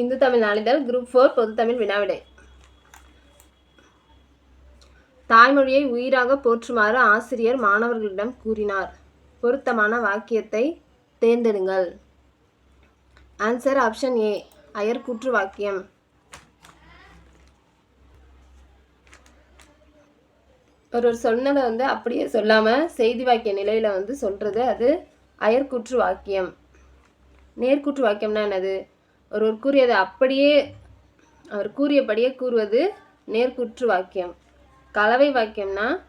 இந்து தமிழ் நாளிதழ் group four பொதுத்தமிழ் வினாவிடை தாய்மொழியை உயிராக போற்றுமாறு ஆசிரியர் மாணவர்களிடம் கூறினார். பொருத்தமான வாக்கியத்தை தேர்ந்தெடுங்கள் ஆன்சர் ஆப்ஷன் ஏ அயர்கூற்று வாக்கியம் ஒருவர் சொன்னதை வந்து அப்படியே சொல்லாமல் செய்தி வாக்கிய நிலையில் வந்து சொல்கிறது அது அயர்கூற்று வாக்கியம். நேர்கூற்று வாக்கியம்னா என்னது? ஒருவர் கூறியதை அப்படியே அவர் கூறியபடியே கூறுவது நேர்கூற்று வாக்கியம். கலவை வாக்கியம்னா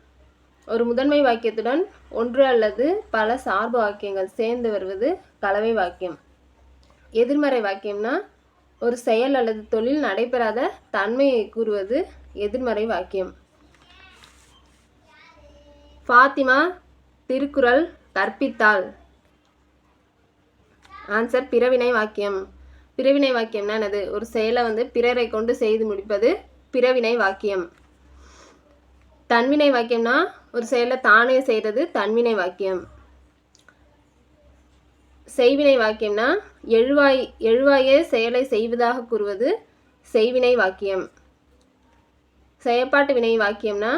ஒரு முதன்மை வாக்கியத்துடன் ஒன்று அல்லது பல சார்பு வாக்கியங்கள் சேர்ந்து வருவது கலவை வாக்கியம். எதிர்மறை வாக்கியம்னா ஒரு செயல் அல்லது தொழில் நடைபெறாத தன்மையை கூறுவது எதிர்மறை வாக்கியம். ஃபாத்திமா திருக்குறள் கற்பித்தாள். ஆன்சர் பிறவினை வாக்கியம். பிறவினை வாக்கியம்னா என்னது? ஒரு செயலை வந்து பிறரை கொண்டு செய்து முடிப்பது பிறவினை வாக்கியம். தன்வினை வாக்கியம்னா ஒரு செயலை தானே செய்கிறது தன்வினை வாக்கியம். செய்வினை வாக்கியம்னா எழுவாய் எழுவாயே செயலை செய்வதாக கூறுவது செய்வினை வாக்கியம். செயற்பாட்டு வினை வாக்கியம்னா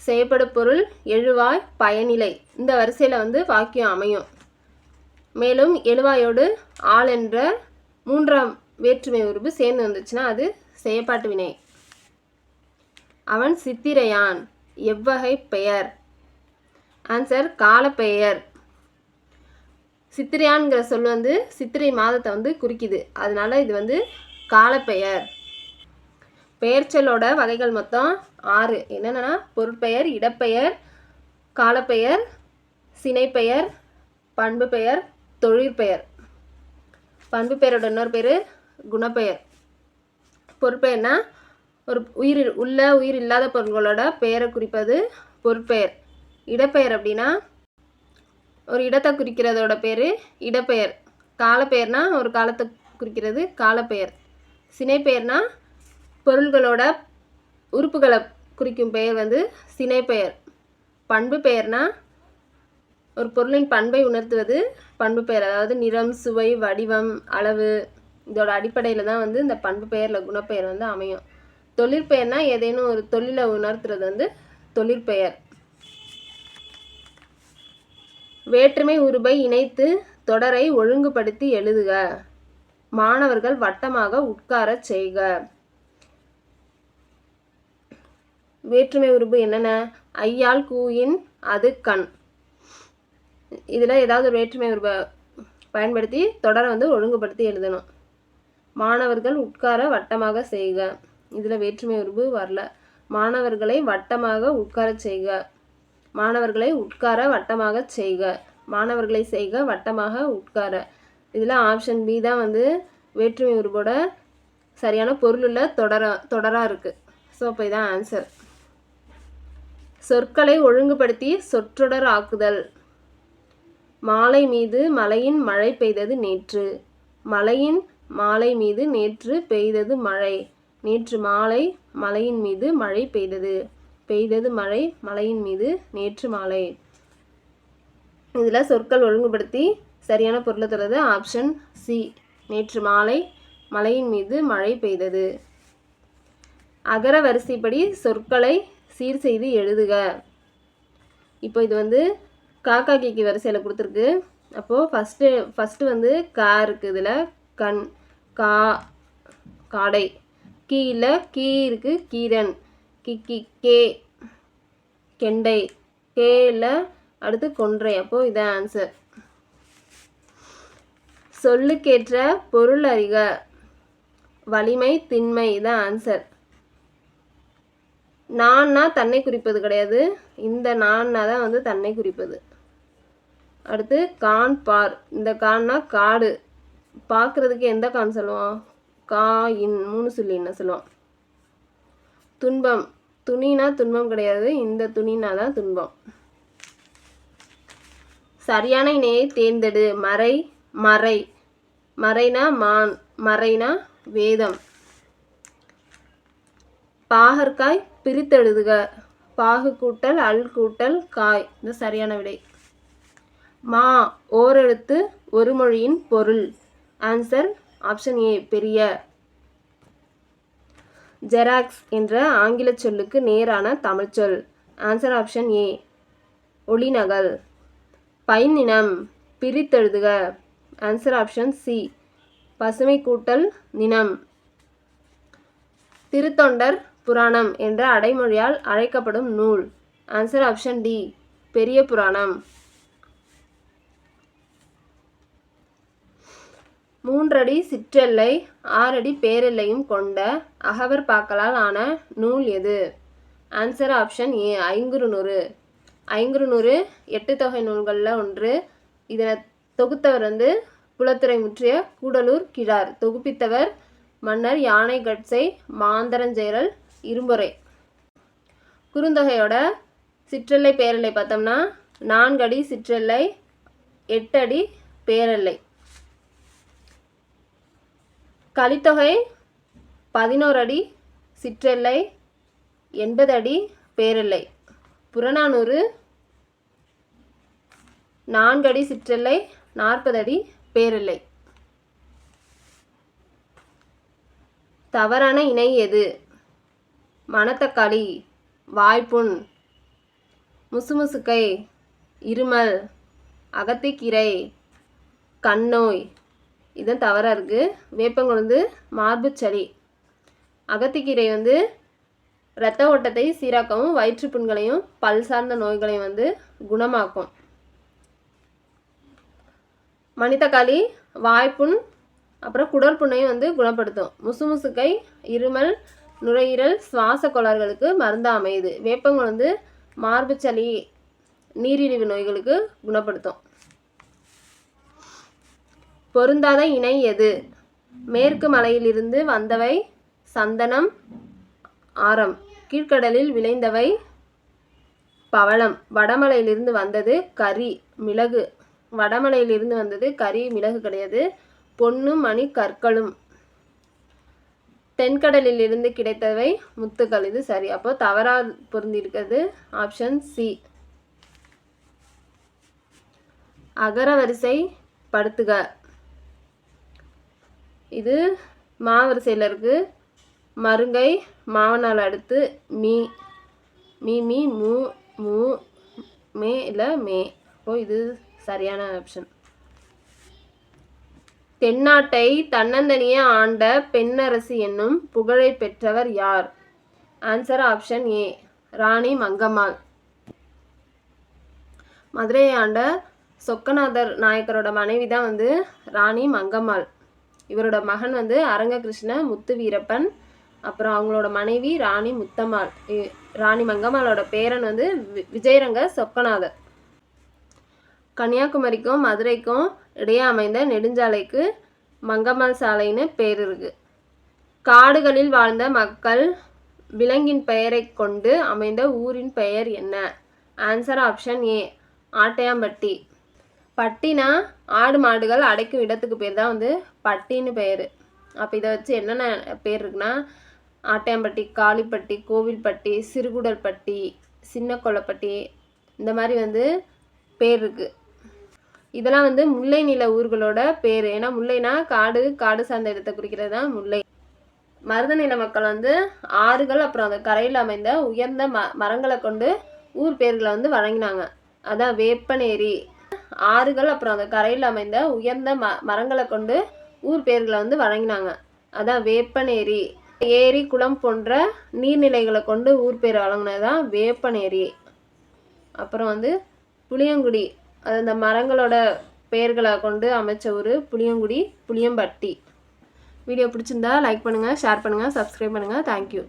செய்யப்படும் பொருள் எழுவாய் பயனிலை இந்த வரிசையில் வந்து வாக்கியம் அமையும். மேலும் எழுவாயோடு ஆள் என்ற மூன்றாம் வேற்றுமை உருபு சேர்ந்து வந்துச்சுன்னா அது செயற்பாட்டு வினை. அவன் சித்திரையான் எவ்வகை பெயர். ஆன்சர் காலப்பெயர் சித்திரையான்கிற சொல் வந்து சித்திரை மாதத்தை வந்து குறிக்குது. அதனால இது வந்து காலப்பெயர் பெயர்ச்சலோட வகைகள் மொத்தம் ஆறு. என்னென்னா பொருட்பெயர் இடப்பெயர் காலப்பெயர் சினைப்பெயர் பண்பு பெயர் தொழிற்பெயர். பண்பு பெயரோட இன்னொரு பேர் குணப்பெயர். பொருட்பெயர்னா ஒரு உயிர் உள்ள உயிர் இல்லாத பொருள்களோட பெயரை குறிப்பது பொருட்பெயர் இடப்பெயர் அப்படின்னா ஒரு இடத்தை குறிக்கிறதோட பேர் இடப்பெயர். காலப்பெயர்னா ஒரு காலத்தை குறிக்கிறது காலப்பெயர். சினைப்பெயர்னா பொருள்களோட உறுப்புகளை குறிக்கும் பெயர் வந்து சினைப்பெயர். பண்பு பெயர்னா ஒரு பொருளின் பண்பை உணர்த்துவது பண்பு பெயர் அதாவது நிறம் சுவை வடிவம் அளவு இதோட அடிப்படையில் தான் வந்து இந்த பண்பு பெயரில் குணப்பெயர் வந்து அமையும். தொழிற்பெயர்னா ஏதேனும் ஒரு தொழிலை உணர்த்துறது வந்து தொழிற்பெயர் வேற்றுமை உருபை இணைத்து தொடரை ஒழுங்குபடுத்தி எழுதுக. மாணவர்கள் வட்டமாக உட்கார செய்க. வேற்றுமை உருபு என்னென்ன? ஐயால் கூயின் அது கண். இதில் ஏதாவது ஒரு வேற்றுமை உருவை பயன்படுத்தி தொடரை வந்து ஒழுங்குபடுத்தி எழுதணும். மாணவர்கள் உட்கார வட்டமாக செய்க. இதில் வேற்றுமை உருவு வரல. மாணவர்களை வட்டமாக உட்கார செய்க. மாணவர்களை உட்கார வட்டமாக செய்க. மாணவர்களை செய்க வட்டமாக உட்கார. இதில் ஆப்ஷன் பி தான் வந்து வேற்றுமை உருவோட சரியான பொருளுள்ள தொடராக தொடராக இருக்குது ஸோ அப்போ இதான் ஆன்சர் சொற்களை ஒழுங்குபடுத்தி சொற்றொடர் ஆக்குதல். மாலை மீது மலையின் மழை பெய்தது நேற்று. மலையின் மாலை மீது நேற்று பெய்தது மழை. நேற்று மாலை மலையின் மீது மழை பெய்தது. பெய்தது மழை மலையின் மீது நேற்று மாலை. இதில் சொற்கள் ஒழுங்குபடுத்தி சரியான பொருளை தருவது ஆப்ஷன் சி. நேற்று மாலை மலையின் மீது மழை பெய்தது. அகர வரிசைப்படி சொற்களை சீர் செய்து எழுதுக. இப்போ இது வந்து காக்கா கீக்கு வரிசையில் கொடுத்துருக்கு. அப்போது ஃபஸ்ட்டு ஃபஸ்ட்டு வந்து கா இருக்குது இதில். கண் கா காடை. கீழ கீ இருக்குது கீரன். கிக்கி கே கெண்டை. கேல அடுத்து கொன்றை. அப்போது இதான் ஆன்சர் சொல்லுக்கேற்ற பொருள் அறிக. வலிமை திண்மை இதான் ஆன்சர் நான்னா தன்னை குறிப்பது கிடையாது. இந்த நான்னா தான் வந்து தன்னை குறிப்பது. அடுத்து கான் பார். இந்த கான்னா காடு. பார்க்குறதுக்கு எந்த கான் சொல்லுவோம் கா இன் மூணு சொல்லி என்ன சொல்லுவோம் துன்பம். துணினா துன்பம் கிடையாது. இந்த துணினா தான் துன்பம். சரியான இணையை தேர்ந்தெடு. மறை மறை. மறைனா மான். மறைனா வேதம். பாகற்காய் பிரித்தெழுதுக. பாகு கூட்டல் அல் கூட்டல் காய். இது சரியான விடை. மா ஓரெழுத்து ஒரு மொழியின் பொருள். ஆன்சர் ஆப்ஷன் ஏ பெரிய. ஜெராக்ஸ் என்ற ஆங்கில சொல்லுக்கு நேரான தமிழ்ச்சொல் ஆன்சர் ஆப்ஷன் ஏ ஒளிநகல் பைநினம் பிரித்தெழுதுக. ஆன்சர் ஆப்ஷன் சி பசுமை கூட்டல் நினம். திருத்தொண்டர் புராணம் என்ற அடைமொழியால் அழைக்கப்படும் நூல். ஆன்சர் ஆப்ஷன் டி பெரிய புராணம். மூன்றடி சிற்றெல்லை ஆறடி பேரெல்லையும் கொண்ட அகவர் பாக்களால் ஆன நூல் எது? Answer option A Ainkurunuru. Ainkurunuru எட்டு தொகை நூல்களில் ஒன்று. இதனை தொகுத்தவர் வந்து புலத்துறை முற்றிய கூடலூர் கிழார். தொகுப்பித்தவர் மன்னர் யானை கட்சை மாந்தரஞ்செயரல் இரும்பொறை. குறுந்தொகையோட சிற்றெல்லை பேரெல்லை பார்த்தோம்னா நான்கடி சிற்றெல்லை எட்டடி பேரெல்லை. கலித்தொகை பதினோரு அடி சிற்றெல்லை எண்பது அடி பேரெல்லை. புறநானூறு நான்கு அடி சிற்றெல்லை நாற்பது அடி பேரெல்லை. தவறான இணை எது? மணத்தக்காளி வாய்ப்புண் முசுமுசுக்கை இருமல் அகத்திக்கீரை கண்ணோய். இதுதான் தவறாக இருக்குது வேப்பங்குழுந்து மார்பு சளி. அகத்திக்கீரை வந்து இரத்த ஓட்டத்தை சீராக்கவும் வயிற்றுப்புண்களையும் பல் சார்ந்த நோய்களையும் வந்து குணமாக்கும். மணித்தக்காளி வாய்ப்புண் அப்புறம் குடல் புண்ணையும் வந்து குணப்படுத்தும். முசுமுசுக்கை இருமல் நுரையீரல் சுவாச கோளாறுகளுக்கு மருந்து அமையுது. வேப்பங்குழுந்து மார்பு சளி நீரிழிவு நோய்களுக்கு குணப்படுத்தும். பொருந்தாத இணை எது? மேற்கு மலையிலிருந்து வந்தவை சந்தனம் ஆரம். கீழ்கடலில் விளைந்தவை பவளம். வடமலையிலிருந்து வந்தது கரி மிளகு. வடமலையிலிருந்து வந்தது கரி மிளகு கிடையாது. பொண்ணு மணி கற்களும். தென்கடலில் இருந்து கிடைத்தவை முத்துக்கள். இது சரி. அப்போ தவறா பொருந்திருக்கிறது ஆப்ஷன் சி. அகர வரிசை படுத்துக இது மாவரிசையில் இருக்குது மருங்கை மாவனால் அடுத்து மீ மீ மீ மூ மூ மே இல்லை மே. ஓ இது சரியான ஆப்ஷன் தென்னாட்டை தன்னந்தனியே ஆண்ட பெண்ணரசி என்னும் புகழை பெற்றவர் யார்? Answer option A Rani Mangammal. மதுரையை ஆண்ட சொக்கநாதர் நாயக்கரோட மனைவி தான் வந்து ராணி மங்கம்மாள். இவரோட மகன் வந்து அரங்ககிருஷ்ண முத்து வீரப்பன் அப்புறம் அவங்களோட மனைவி ராணி முத்தம்மாள். ராணி மங்கம்மாளோட பேரன் வந்து விஜயரங்க சொக்கநாதர். கன்னியாகுமரிக்கும் மதுரைக்கும் இடையே அமைந்த நெடுஞ்சாலைக்கு மங்கம்மாள் சாலைன்னு பேர் இருக்கு. காடுகளில் வாழ்ந்த மக்கள் விலங்கின் பெயரை கொண்டு அமைந்த ஊரின் பெயர் என்ன? Answer option A Attaiyampatti. பட்டினா ஆடு மாடுகள் அடைக்கும் இடத்துக்கு பேர் தான் வந்து பட்டின்னு பேர். அப்போ இதை வச்சு என்னென்ன பேர் இருக்குன்னா ஆட்டையாம்பட்டி காளிப்பட்டி கோவில்பட்டி சிறுகுடல்பட்டி சின்ன கொல்லப்பட்டி இந்த மாதிரி வந்து பேர் இருக்குது இதெல்லாம் வந்து முல்லை நில ஊர்களோட பேர். ஏன்னா முல்லைனா காடு காடு சார்ந்த இடத்தை குறிக்கிறது தான் முல்லை. மருத நில மக்கள் வந்து ஆறுகள் அப்புறம் அந்த கரையில் அமைந்த உயர்ந்த ம மரங்களை கொண்டு ஊர் பேர்களை வந்து வழங்கினாங்க. அதான் வேப்பநேரி ஆறுகள் அப்புறம் அந்த கரையில் அமைந்த உயர்ந்த ம மரங்களை கொண்டு ஊர் பேர்களை வந்து வழங்கினாங்க. அதான் வேப்பநேரி. ஏரி குளம் போன்ற நீர்நிலைகளை கொண்டு ஊர் பேர் வழங்கினது தான் வேப்பனேரி அப்புறம் வந்து புளியங்குடி. அது அந்த மரங்களோட பெயர்களை கொண்டு அமைச்ச ஊர் புளியங்குடி புளியம்பட்டி. வீடியோ பிடிச்சிருந்தா லைக் பண்ணுங்கள் ஷேர் பண்ணுங்கள் சப்ஸ்கிரைப் பண்ணுங்கள் தேங்க்யூ